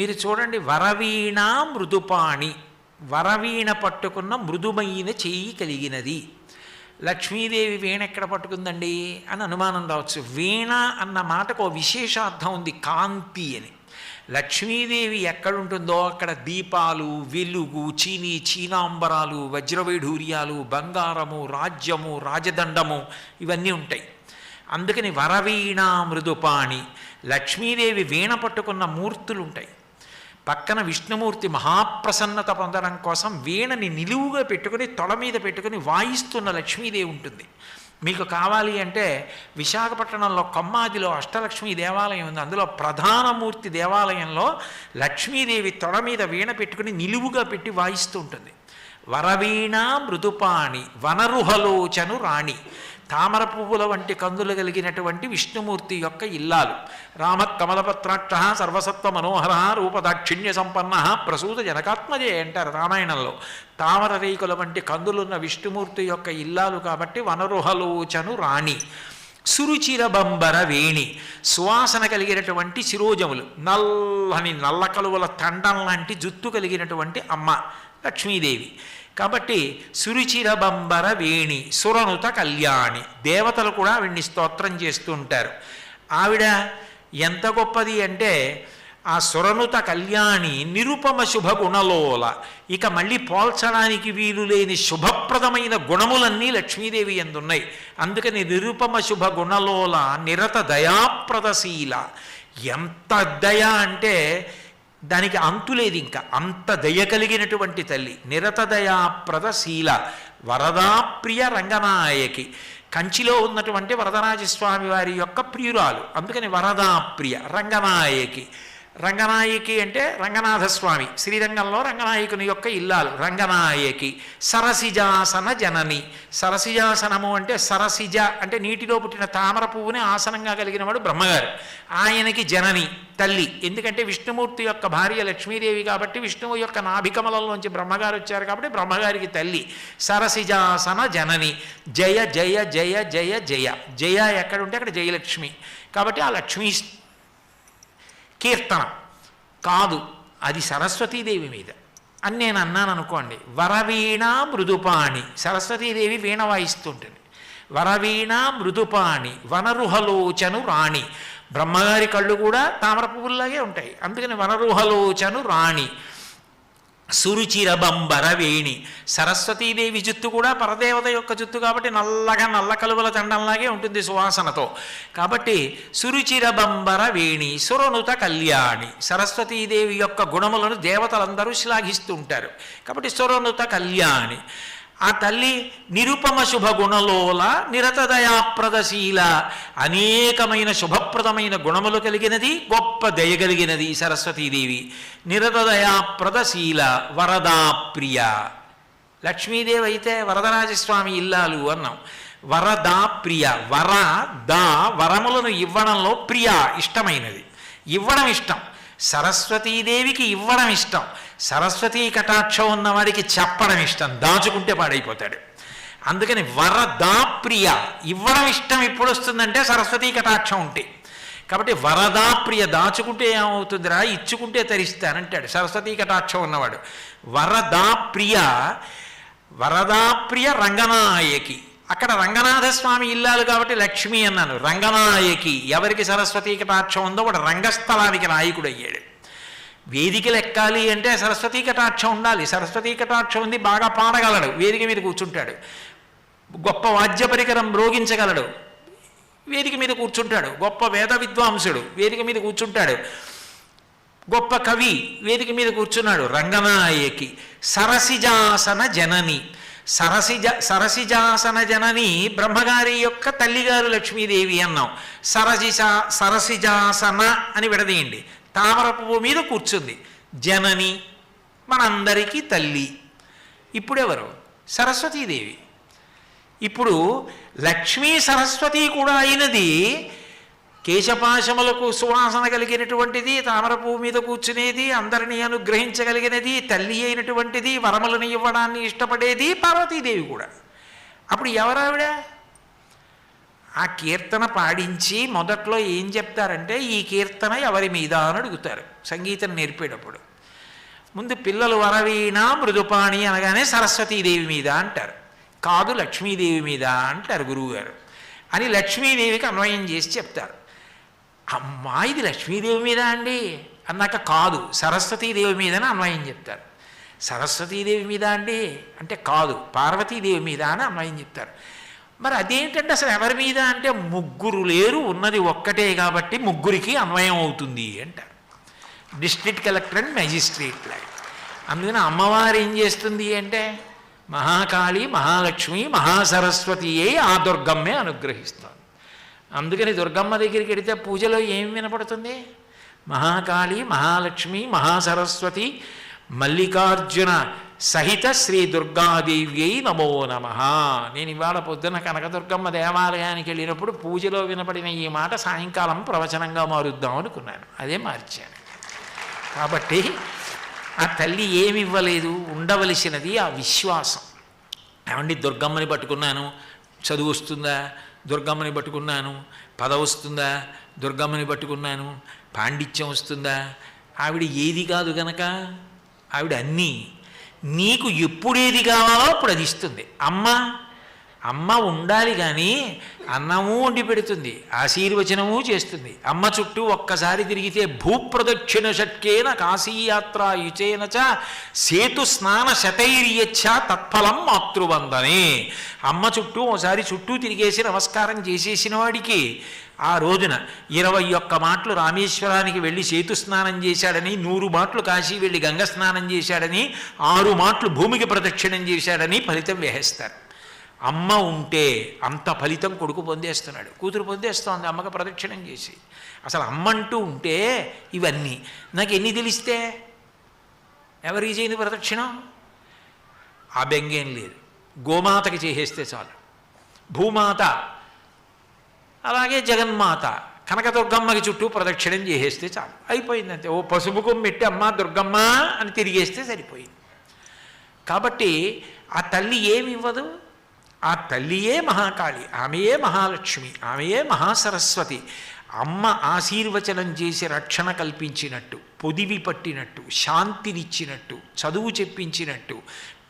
మీరు చూడండి వరవీణ మృదుపాణి. వరవీణ పట్టుకున్న మృదుమైన చెయ్యి కలిగినది. లక్ష్మీదేవి వీణ ఎక్కడ పట్టుకుందండి? అని అనుమానం రావచ్చు. వీణ అన్న మాటకు విశేషార్థం ఉంది కాంతి అని. లక్ష్మీదేవి ఎక్కడుంటుందో అక్కడ దీపాలు వెలుగు చీని చీనాంబరాలు వజ్రవైఢూర్యాలు బంగారము రాజ్యము రాజదండము ఇవన్నీ ఉంటాయి. అందుకని వరవీణ మృదుపాణి. లక్ష్మీదేవి వీణ పట్టుకున్న మూర్తులు ఉంటాయి పక్కన విష్ణుమూర్తి మహాప్రసన్నత పొందడం కోసం వీణని నిలువుగా పెట్టుకుని తొడ మీద పెట్టుకుని వాయిస్తున్న లక్ష్మీదేవి ఉంటుంది. మీకు కావాలి అంటే విశాఖపట్నంలో కొమ్మాదిలో అష్టలక్ష్మి దేవాలయం ఉంది. అందులో ప్రధాన మూర్తి దేవాలయంలో లక్ష్మీదేవి తొడ మీద వీణ పెట్టుకుని నిలువుగా పెట్టి వాయిస్తూ ఉంటుంది. వరవీణ మృదుపాణి వనరుహలోచను రాణి. తామర పువ్వుల వంటి కందులు కలిగినటువంటి విష్ణుమూర్తి యొక్క ఇల్లాలు. రామ కమలపత్రాక్ష సర్వసత్వ మనోహర రూపదాక్షిణ్య సంపన్న ప్రసూత జనకాత్మజే అంటారు రామాయణంలో. తామర రేకుల వంటి కందులున్న విష్ణుమూర్తి యొక్క ఇల్లాలు కాబట్టి వనరుహలోచను రాణి. సురుచిరబంబర వేణి సువాసన కలిగినటువంటి శిరోజములు నల్లని నల్ల కలువల తండం లాంటి జుత్తు కలిగినటువంటి అమ్మ. లక్ష్మీదేవి. కాబట్టి సురుచిరబంబర వేణి సురనుత కళ్యాణి దేవతలు కూడా ఆవిడ్ని స్తోత్రం చేస్తూ ఉంటారు. ఆవిడ ఎంత గొప్పది అంటే ఆ సురనుత కళ్యాణి నిరుపమ శుభ గుణలోల ఇక మళ్ళీ పోల్చడానికి వీలు లేని శుభప్రదమైన గుణములన్నీ లక్ష్మీదేవి ఎందున్నాయి. అందుకని నిరుపమ శుభ గుణలోల నిరత దయాప్రదశీల. ఎంత దయ అంటే దానికి అంతులేదు ఇంకా. అంత దయ కలిగినటువంటి తల్లి నిరతదయాప్రద శీల వరదాప్రియ రంగనాయకి. కంచిలో ఉన్నటువంటి వరదరాజస్వామి వారి యొక్క ప్రియురాలు అందుకని వరదాప్రియ రంగనాయకి. రంగనాయకి అంటే రంగనాథస్వామి. శ్రీరంగంలో రంగనాయకుని యొక్క ఇల్లాలు. రంగనాయకి. సరసిజాసన జనని. సరసిజాసనము అంటే సరసిజ అంటే నీటిలో పుట్టిన తామర పువ్వుని ఆసనంగా కలిగిన వాడు బ్రహ్మగారు. ఆయనకి జనని తల్లి. ఎందుకంటే విష్ణుమూర్తి యొక్క భార్య లక్ష్మీదేవి కాబట్టి విష్ణువు యొక్క నాభికమలంలోంచి బ్రహ్మగారు వచ్చారు కాబట్టి బ్రహ్మగారికి తల్లి. సరసిజాసన జనని. జయ జయ జయ జయ జయ. జయ ఎక్కడుంటే అక్కడ జయలక్ష్మి. కాబట్టి ఆ లక్ష్మీ కీర్తన. కాదు అది సరస్వతీదేవి మీద. అని నేను అన్నాను అనుకోండి వరవీణ మృదుపాణి సరస్వతీదేవి వీణ వాయిస్తుంటుంది. వరవీణ మృదుపాణి వనరుహలోచను రాణి. బ్రహ్మగారి కళ్ళు కూడా తామర పువ్వుల్లాగే ఉంటాయి. అందుకని వనరుహలోచను రాణి. సురుచిరబంబర వేణి సరస్వతీదేవి జుత్తు కూడా పరదేవత యొక్క జుత్తు కాబట్టి నల్లగా నల్ల కలువల తండంలాగే ఉంటుంది సువాసనతో. కాబట్టి సురుచిరబంబర వేణి సురనుత కళ్యాణి సరస్వతీదేవి యొక్క గుణములను దేవతలందరూ శ్లాఘిస్తూ ఉంటారు కాబట్టి సురనుత కళ్యాణి. ఆ తల్లి నిరుపమ శుభ గుణలోల నిరతదయాప్రదశీల అనేకమైన శుభప్రదమైన గుణములు కలిగినది గొప్ప దయ కలిగినది సరస్వతీదేవి. నిరతదయాప్రదశీల వరదాప్రియ. లక్ష్మీదేవి అయితే వరదరాజస్వామి ఇల్లాలు అన్నాం. వరదాప్రియ వర దా వరములను ఇవ్వడంలో ప్రియ ఇష్టమైనది. ఇవ్వడం ఇష్టం. సరస్వతీదేవికి ఇవ్వడం ఇష్టం. సరస్వతీ కటాక్షం ఉన్నవాడికి చెప్పడం ఇష్టం. దాచుకుంటే పాడైపోతాడు. అందుకని వరదాప్రియ ఇవ్వడం ఇష్టం ఎప్పుడు వస్తుందంటే సరస్వతీ కటాక్షం ఉంటే. కాబట్టి వరదాప్రియ దాచుకుంటే ఏమవుతుందిరా? ఇచ్చుకుంటే తరిస్తానంటాడు సరస్వతీ కటాక్షం ఉన్నవాడు. వరదాప్రియ వరదాప్రియ రంగనాయకి. అక్కడ రంగనాథస్వామి ఇల్లాలు కాబట్టి లక్ష్మి అన్నాను. రంగనాయకి ఎవరికి సరస్వతీ కటాక్షం ఉందో వాడు రంగస్థలానికి నాయకుడు అయ్యాడు వేదికలు ఎక్కాలి అంటే సరస్వతీ కటాక్షం ఉండాలి. సరస్వతీ కటాక్షం ఉంది బాగా పాడగలడు. వేదిక మీద కూర్చుంటాడు. గొప్ప వాద్య పరికరం మ్రోగించగలడు. వేదిక మీద కూర్చుంటాడు. గొప్ప వేద విద్వాంసుడు వేదిక మీద కూర్చుంటాడు. గొప్ప కవి వేదిక మీద కూర్చున్నాడు. రంగనాయకి సరసిజాసన జనని. సరసిజ సరసిజాసన జనని బ్రహ్మగారి యొక్క తల్లిగారు లక్ష్మీదేవి అన్నాం. సరసిజ సరసిజాసన అని విడదీయండి. తామర పువ్వు మీద కూర్చుంది. జనని మనందరికీ తల్లి. ఇప్పుడెవరు? సరస్వతీదేవి. ఇప్పుడు లక్ష్మీ సరస్వతి కూడా అయినది కేశపాశములకు సువాసన కలిగినటువంటిది తామర పువ్వు మీద కూర్చునేది అందరినీ అనుగ్రహించగలిగినది తల్లి అయినటువంటిది వరములను ఇవ్వడాన్ని ఇష్టపడేది పార్వతీదేవి కూడా. అప్పుడు ఎవరావిడ? ఆ కీర్తన పాడించి మొదట్లో ఏం చెప్తారంటే ఈ కీర్తన ఎవరి మీద అని అడుగుతారు సంగీతం నేర్పేటప్పుడు. ముందు పిల్లలు వరవీణ మృదుపాణి అనగానే సరస్వతీదేవి మీద అంటారు. కాదు లక్ష్మీదేవి మీద అంటారు గురువుగారు. అని లక్ష్మీదేవికి అన్వయం చేసి చెప్తారు. అమ్మా ఇది లక్ష్మీదేవి మీద అండి. అన్నాక కాదు. సరస్వతీదేవి మీదని అన్వయం చెప్తారు. సరస్వతీదేవి మీద అండి అంటే కాదు. పార్వతీదేవి మీద అని అన్వయం చెప్తారు. మరి అదేంటంటే అసలు ఎవరి మీద అంటే ముగ్గురు లేరు ఉన్నది ఒక్కటే కాబట్టి ముగ్గురికి అన్వయం అవుతుంది అంటారు. డిస్ట్రిక్ట్ కలెక్టర్ అండ్ మెజిస్ట్రేట్ లాగా. అందుకని అమ్మవారు ఏం చేస్తుంది అంటే మహాకాళి మహాలక్ష్మి మహాసరస్వతి అయి ఆ దుర్గమ్మే అనుగ్రహిస్తుంది. అందుకని దుర్గమ్మ దగ్గరికి వెడితే పూజలో ఏం వినపడుతుంది? మహాకాళి మహాలక్ష్మి మహాసరస్వతి మల్లికార్జున సహిత శ్రీ దుర్గాదేవి అయి నమో నమ. నేను ఇవాళ పొద్దున కనకదుర్గమ్మ దేవాలయానికి వెళ్ళినప్పుడు పూజలో వినపడిన ఈ మాట సాయంకాలం ప్రవచనంగా మారుద్దాం అనుకున్నాను. అదే మార్చాను. కాబట్టి ఆ తల్లి ఏమివ్వలేదు ఉండవలసినది ఆ విశ్వాసం. ఏమండి దుర్గమ్మని పట్టుకున్నాను? చదువు వస్తుందా? దుర్గమ్మని పట్టుకున్నాను. పద వస్తుందా? దుర్గమ్మని పట్టుకున్నాను. పాండిత్యం వస్తుందా? ఆవిడ ఏది కాదు గనక. ఆవిడ అన్నీ. నీకు ఎప్పుడేది కావాలో అప్పుడు అది ఇస్తుంది. అమ్మ అమ్మ ఉండాలి కానీ అన్నము వండి పెడుతుంది ఆశీర్వచనము చేస్తుంది. అమ్మ చుట్టూ ఒక్కసారి తిరిగితే భూప్రదక్షిణ షట్కేన కాశీయాత్ర యుచేన చ సేతు స్నాన శతైర్యచ్చ తత్ఫలం మాతృవందనే. అమ్మ చుట్టూ ఒకసారి చుట్టూ తిరిగేసి నమస్కారం చేసేసిన వాడికి ఆ రోజున ఇరవై ఒక్క మాటలు రామేశ్వరానికి వెళ్ళి సేతు స్నానం చేశాడని నూరు మాటలు కాశీ వెళ్ళి గంగ స్నానం చేశాడని ఆరు మాటలు భూమికి ప్రదక్షిణం చేశాడని ఫలితం వేసేస్తారు. అమ్మ ఉంటే అంత ఫలితం కొడుకు పొందేస్తున్నాడు. కూతురు పొందేస్తోంది అమ్మకి ప్రదక్షిణం చేసి. అసలు అమ్మంటూ ఉంటే ఇవన్నీ. నాకు ఎన్ని తెలిస్తే? ఎవరికి చేయని ప్రదక్షిణం? ఆ బెంగేం లేదు. గోమాతకి చేసేస్తే చాలు. భూమాత అలాగే జగన్మాత కనకదుర్గమ్మకి చుట్టూ ప్రదక్షిణం చేసేస్తే చాలు. అయిపోయిందంతే. ఓ పసుపు కొమ్మెట్టి అమ్మ దుర్గమ్మ అని తిరిగేస్తే సరిపోయింది. కాబట్టి ఆ తల్లి ఏమి ఇవ్వదు? ఆ తల్లియే మహాకాళి ఆమెయే మహాలక్ష్మి ఆమెయే మహాసరస్వతి. అమ్మ ఆశీర్వచనం చేసి రక్షణ కల్పించినట్టు పొదివి పట్టినట్టు శాంతినిచ్చినట్టు చదువు చెప్పించినట్టు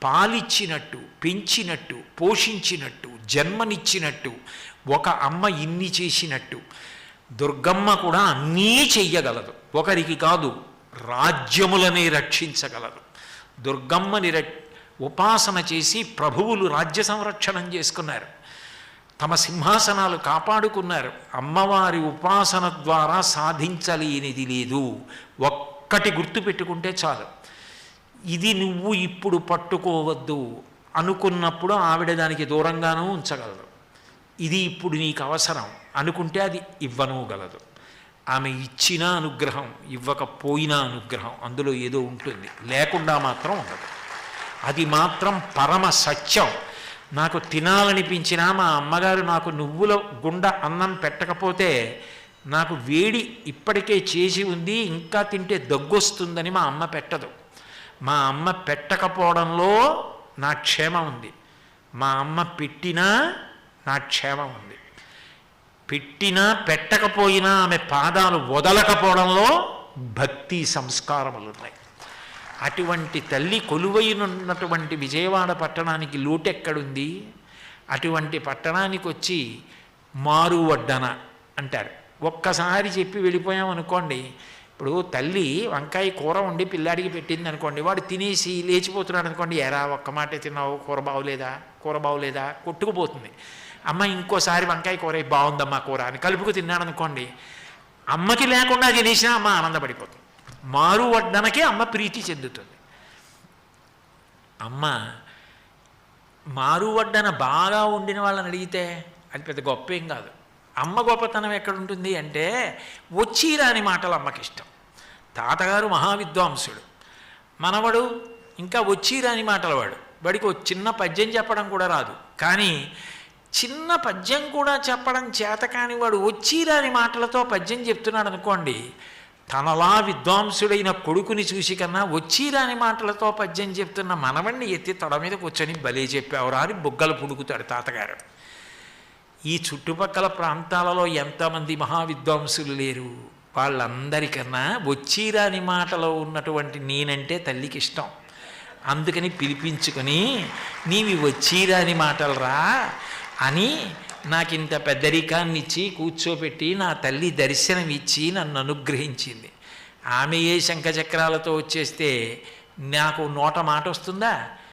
పాలిచ్చినట్టు పెంచినట్టు పోషించినట్టు జన్మనిచ్చినట్టు ఒక అమ్మ ఇన్ని చేసినట్టు. దుర్గమ్మ కూడా అన్నీ చెయ్యగలదు. ఒకరికి కాదు రాజ్యములనే రక్షించగలదు. దుర్గమ్మని ఉపాసన చేసి ప్రభువులు రాజ్య సంరక్షణం చేసుకున్నారు. తమ సింహాసనాలు కాపాడుకున్నారు. అమ్మవారి ఉపాసన ద్వారా సాధించలేనిది లేదు. ఒక్కటి గుర్తుపెట్టుకుంటే చాలు. ఇది నువ్వు ఇప్పుడు పట్టుకోవద్దు అనుకున్నప్పుడు ఆవిడ దానికి దూరంగానూ ఉంచగలదు. ఇది ఇప్పుడు నీకు అవసరం అనుకుంటే అది ఇవ్వను గలదు ఆమె ఇచ్చిన అనుగ్రహం ఇవ్వకపోయినా అనుగ్రహం అందులో ఏదో ఉంటుంది. లేకుండా మాత్రం ఉండదు. అది మాత్రం పరమ సత్యం. నాకు తినాలనిపించినా మా అమ్మగారు నాకు నువ్వుల గుండ అన్నం పెట్టకపోతే నాకు వేడి ఇప్పటికే చేసి ఉంది ఇంకా తింటే దగ్గొస్తుందని మా అమ్మ పెట్టదు. మా అమ్మ పెట్టకపోవడంలో నా క్షేమం ఉంది. మా అమ్మ పెట్టినా నా క్షేమం ఉంది. పెట్టినా పెట్టకపోయినా ఆమె పాదాలు వదలకపోవడంలో భక్తి సంస్కారములు ఉన్నాయి అటువంటి తల్లి కొలువైనటువంటి విజయవాడ పట్టణానికి లోటెక్కడుంది అటువంటి పట్టణానికి వచ్చి మారు వడ్డన అంటారు. ఒక్కసారి చెప్పి వెళ్ళిపోయాం అనుకోండి ఇప్పుడు తల్లి వంకాయ కూర వండి పిల్లాడికి పెట్టింది అనుకోండి వాడు తినేసి లేచిపోతున్నాడు అనుకోండి ఎరా ఒక్క మాట తిన్నావు కూర బాగోలేదా కూర బాగోలేదా కొట్టుకుపోతుంది. అమ్మ ఇంకోసారి వంకాయ కూర బాగుందమ్మా కూర అని కలుపుకు తిన్నాడు అనుకోండి అమ్మకి లేకుండా తినేసినా అమ్మ ఆనందపడిపోతుంది. మారు వడ్డనకే అమ్మ ప్రీతి చెందుతుంది. అమ్మ మారు వడ్డన బాగా ఉండిన వాళ్ళని అడిగితే అది పెద్ద గొప్ప ఏం కాదు. అమ్మ గొప్పతనం ఎక్కడుంటుంది అంటే వచ్చి రాని మాటలు అమ్మకి ఇష్టం తాతగారు మహావిద్వాంసుడు. మనవడు ఇంకా వచ్చి రాని మాటల వాడు వాడికి చిన్న పద్యం చెప్పడం కూడా రాదు. కానీ చిన్న పద్యం కూడా చెప్పడం చేత కాని వాడు వచ్చి రాని మాటలతో పద్యం చెప్తున్నాడు అనుకోండి తనలా విద్వాంసుడైన కొడుకుని చూసి కన్నా వచ్చిరాని మాటలతో పద్యం చెప్తున్న మనవణ్ణి ఎత్తి తొడ మీద కూర్చొని భలే చెప్పేవరా అని బుగ్గలు పుడుకుతాడు తాతగారు. ఈ చుట్టుపక్కల ప్రాంతాలలో ఎంతమంది మహావిద్వాంసులు లేరు? వాళ్ళందరికన్నా వచ్చిరాని మాటలో ఉన్నటువంటి నేనంటే తల్లికి ఇష్టం. అందుకని పిలిపించుకొని నీవి వచ్చిరాని మాటలు రా అని నాకింత పెద్దరికాన్ని ఇచ్చి కూర్చోపెట్టి నా తల్లి దర్శనం ఇచ్చి నన్ను అనుగ్రహించింది. ఆమె ఏ శంఖచక్రాలతో వచ్చేస్తే నాకు నోట మాట వస్తుందా